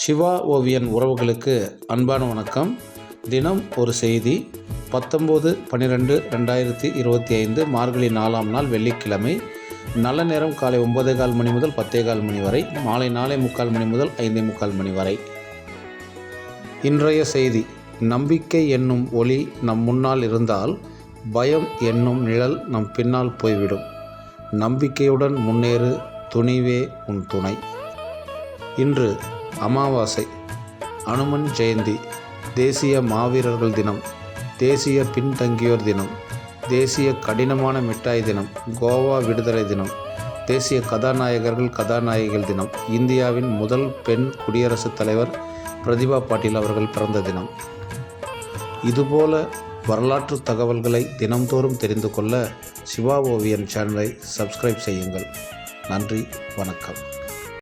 சிவா ஓவியன் உறவுகளுக்கு அன்பான வணக்கம். தினம் ஒரு செய்தி. பத்தொம்போது பன்னிரெண்டு ரெண்டாயிரத்தி இருபத்தி ஐந்து மார்கழி நாலாம் நாள் வெள்ளிக்கிழமை. நல்ல நேரம் காலை ஒன்பதே கால் மணி முதல் பத்தே கால் மணி வரை. மாலை நாலே முக்கால் மணி முதல் ஐந்தே முக்கால் மணி வரை. இன்றைய செய்தி. நம்பிக்கை என்னும் ஒளி நம் முன்னால் இருந்தால் பயம் என்னும் நிழல் நம் பின்னால் போய்விடும். நம்பிக்கையுடன் முன்னேறு துணிவே உன் துணை. இன்று அமாவாசை அனுமன் ஜெயந்தி தேசிய மாவீரர்கள் தினம் தேசிய பின்தங்கியோர் தினம் தேசிய கடினமான மிட்டாய் தினம் கோவா விடுதலை தினம் தேசிய கதாநாயகர்கள் கதாநாயகிகள் தினம் இந்தியாவின் முதல் பெண் குடியரசுத் தலைவர் பிரதிபா பாட்டீல் அவர்கள் பிறந்த தினம். இதுபோல வரலாற்று தகவல்களை தினம்தோறும் தெரிந்து கொள்ள சிவா ஓவியன் சேனலை சப்ஸ்கிரைப் செய்யுங்கள். நன்றி வணக்கம்.